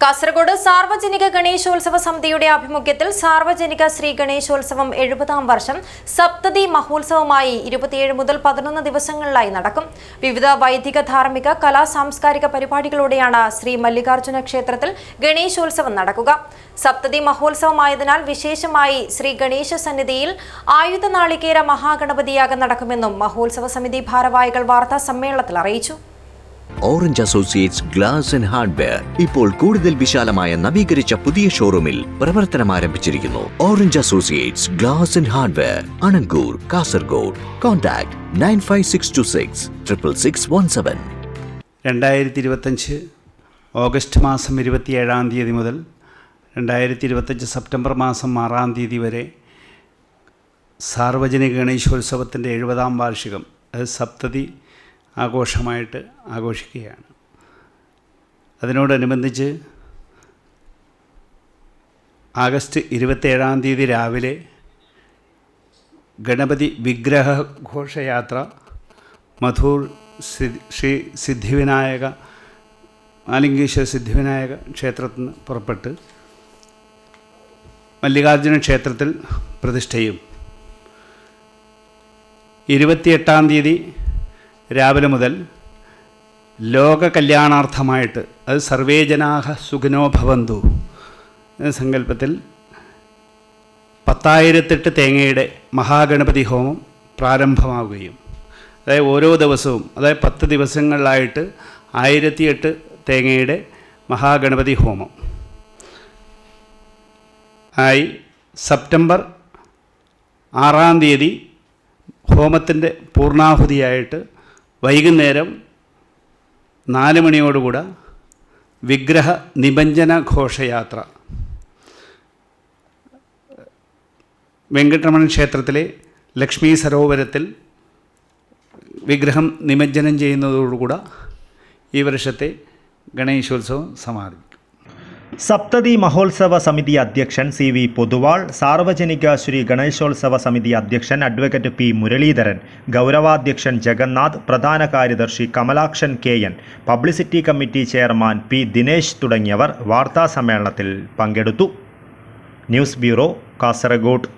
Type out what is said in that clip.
കാസർഗോഡ് സാർവജനിക ഗണേശോത്സവ സമിതിയുടെ ആഭിമുഖ്യത്തിൽ സാർവജനിക ശ്രീ ഗണേശോത്സവം എഴുപതാം വർഷം സപ്തതി മഹോത്സവമായി ഇരുപത്തിയേഴ് മുതൽ പതിനൊന്ന് ദിവസങ്ങളിലായി നടക്കും. വിവിധ വൈദിക ധാർമ്മിക കലാ സാംസ്കാരിക പരിപാടികളോടെയാണ് ശ്രീ മല്ലികാർജുന ക്ഷേത്രത്തിൽ ഗണേശോത്സവം നടക്കുക. സപ്തതി മഹോത്സവമായതിനാൽ വിശേഷമായി ശ്രീ ഗണേശ സന്നിധിയിൽ ആയുധ നാളികേര മഹാഗണപതിയാകം നടക്കുമെന്നും മഹോത്സവ സമിതി ഭാരവാഹികൾ വാർത്താ സമ്മേളനത്തിൽ അറിയിച്ചു. Orange Associates glass and hardware ഇപ്പോൾ കൂടുതൽ വിശാലമായ നവീകരിച്ച പുതിയ ഷോറൂമിൽ പ്രവർത്തനം ആരംഭിച്ചിരിക്കുന്നു. Orange Associates glass and hardware Anangoor Kasaragod contact nine five six two six triple six one seven രണ്ടായിരത്തി ഇരുപത്തഞ്ച് ഓഗസ്റ്റ് മാസം ഇരുപത്തിയേഴാം തീയതി മുതൽ രണ്ടായിരത്തി ഇരുപത്തഞ്ച് സെപ്റ്റംബർ മാസം ആറാം തീയതി വരെ സാർവജനിക ഗണേശോത്സവത്തിന്റെ എഴുപതാം വാർഷികം അത് സപ്തതി ആഘോഷമായിട്ട് ആഘോഷിക്കുകയാണ്. അതിനോടനുബന്ധിച്ച് ആഗസ്റ്റ് ഇരുപത്തേഴാം തീയതി രാവിലെ ഗണപതി വിഗ്രഹ ഘോഷയാത്ര മധൂർ ശ്രീ സിദ്ധിവിനായക മാലിംഗീശ്വര സിദ്ധിവിനായക ക്ഷേത്രത്തിൽ നിന്ന് പുറപ്പെട്ട് മല്ലികാർജുന ക്ഷേത്രത്തിൽ പ്രതിഷ്ഠയും. ഇരുപത്തിയെട്ടാം തീയതി രാവിലെ മുതൽ ലോക കല്യാണാർത്ഥമായിട്ട് അത് സർവേ ജനാഹ സുഖനോ ഭവന്തു എന്ന സങ്കല്പത്തിൽ പത്തായിരത്തെട്ട് തേങ്ങയുടെ മഹാഗണപതി ഹോമം പ്രാരംഭമാവുകയും അതായത് ഓരോ ദിവസവും അതായത് പത്ത് ദിവസങ്ങളിലായിട്ട് ആയിരത്തിയെട്ട് തേങ്ങയുടെ മഹാഗണപതി ഹോമം. ആയി സെപ്റ്റംബർ ആറാം തീയതി ഹോമത്തിന്റെ പൂർണാഹുതിയായിട്ട് വൈകുന്നേരം നാല് മണിയോടുകൂടെ വിഗ്രഹ നിബഞ്ജന ഘോഷയാത്ര. വെങ്കട്ടരമണൻ ക്ഷേത്രത്തിലെ ലക്ഷ്മി സരോവരത്തിൽ വിഗ്രഹം നിമജ്ജനം ചെയ്യുന്നതോടുകൂടെ ഈ വർഷത്തെ ഗണേശോത്സവം സമാപിക്കും. സപ്തതി മഹോത്സവ സമിതി അധ്യക്ഷൻ സി വി പൊതുവാൾ സാർവജനിക ശ്രീ ഗണേശോത്സവ സമിതി അധ്യക്ഷൻ അഡ്വക്കേറ്റ് പി മുരളീധരൻ ഗൗരവാധ്യക്ഷൻ ജഗന്നാഥ് പ്രധാന കാര്യദർശി Kamalakshan K N publicity committee chairman P Dinesh തുടങ്ങിയവർ വാർത്താസമ്മേളനത്തിൽ പങ്കെടുത്തു. News bureau Kasaragod.